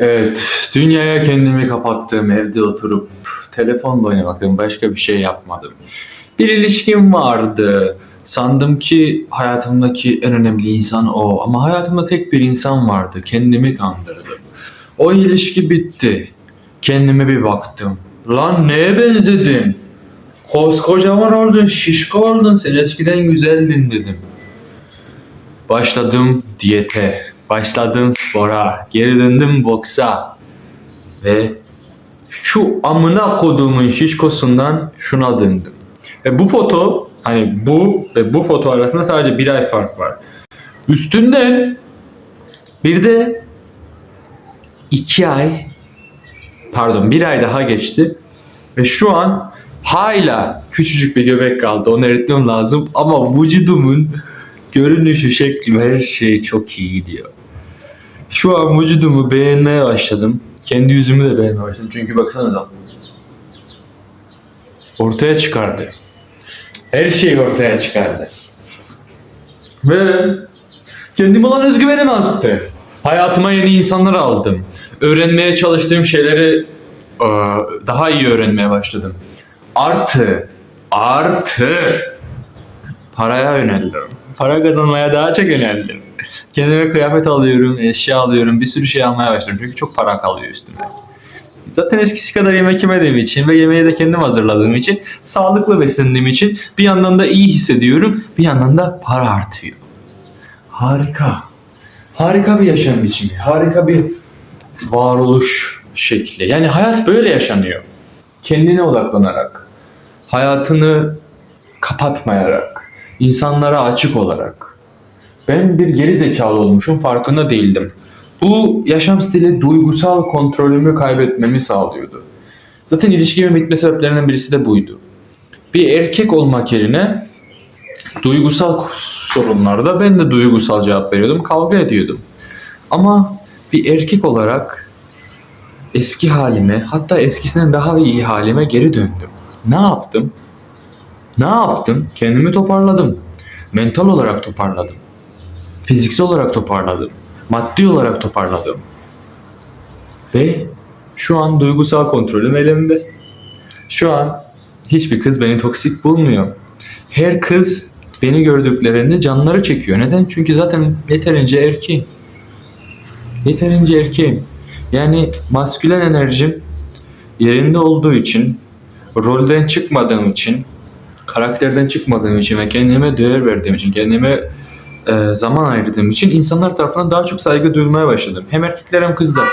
Evet, dünyaya kendimi kapattım, evde oturup telefonla oynamaktan başka bir şey yapmadım. Bir ilişkim vardı. Sandım ki hayatımdaki en önemli insan o. Ama hayatımda tek bir insan vardı. Kendimi kandırdım. O ilişki bitti. Kendime bir baktım. Lan neye benzedin? Koskocaman oldun, şişko oldun. Sen eskiden güzeldin dedim. Başladım diyete, başladım spora, geri döndüm boksa ve şu amına koduğumun şişkosundan şuna döndüm. Ve bu foto, hani bu ve bu foto arasında sadece bir ay fark var. Üstünden bir de iki ay, pardon bir ay daha geçti ve şu an hala küçücük bir göbek kaldı. Onu eritmem lazım ama vücudumun görünüşü, şekli her şey çok iyi gidiyor. Şu an vücudumu beğenmeye başladım. Kendi yüzümü de beğenmeye başladım. Çünkü baksana da. Ortaya çıkardı. Her şey ortaya çıkardı. Ve kendime olan özgüvenim arttı. Hayatıma yeni insanlar aldım. Öğrenmeye çalıştığım şeyleri daha iyi öğrenmeye başladım. Artı, artı paraya yöneldim. Para kazanmaya daha çok yöneldim. Kendime kıyafet alıyorum, eşya alıyorum, bir sürü şey almaya başladım. Çünkü çok para kalıyor üstüme. Zaten eskisi kadar yemek yemediğim için ve yemeği de kendim hazırladığım için, sağlıklı beslendiğim için bir yandan da iyi hissediyorum, bir yandan da para artıyor. Harika. Harika bir yaşam biçimi, harika bir varoluş şekli. Yani hayat böyle yaşanıyor. Kendine odaklanarak, hayatını kapatmayarak, insanlara açık olarak. Ben bir geri zekalı olmuşum farkında değildim. Bu yaşam stili duygusal kontrolümü kaybetmemi sağlıyordu. Zaten ilişkimin bitme sebeplerinden birisi de buydu. Bir erkek olmak yerine duygusal sorunlarda ben de duygusal cevap veriyordum, kavga ediyordum. Ama bir erkek olarak eski halime, hatta eskisinden daha iyi halime geri döndüm. Ne yaptım? Ne yaptım? Kendimi toparladım. Mental olarak toparladım. Fiziksel olarak toparladım. Maddi olarak toparladım. Ve şu an duygusal kontrolüm elimde. Şu an hiçbir kız beni toksik bulmuyor. Her kız beni gördüklerinde canları çekiyor. Neden? Çünkü zaten yeterince erkeğim. Yeterince erkeğim. Yani maskülen enerjim yerinde olduğu için, rolden çıkmadığım için, karakterden çıkmadığım için ve kendime değer verdiğim için, kendime e, zaman ayırdığım için insanlar tarafından daha çok saygı duyulmaya başladım. Hem erkekler hem kızlar.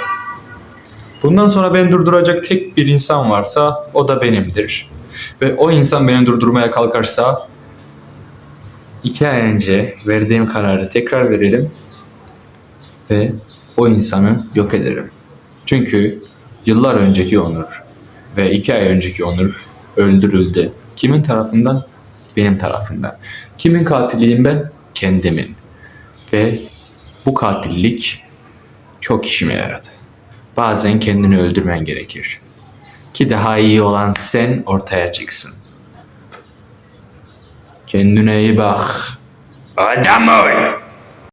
Bundan sonra beni durduracak tek bir insan varsa o da benimdir. Ve o insan beni durdurmaya kalkarsa iki ay önce verdiğim kararı tekrar verelim ve o insanı yok ederim. Çünkü yıllar önceki Onur ve iki ay önceki Onur öldürüldü. Kimin tarafından? Benim tarafından. Kimin katiliyim ben? Kendimin. Ve bu katillik çok işime yaradı. Bazen kendini öldürmen gerekir. Ki daha iyi olan sen ortaya çıksın. Kendine iyi bak. Adam ol.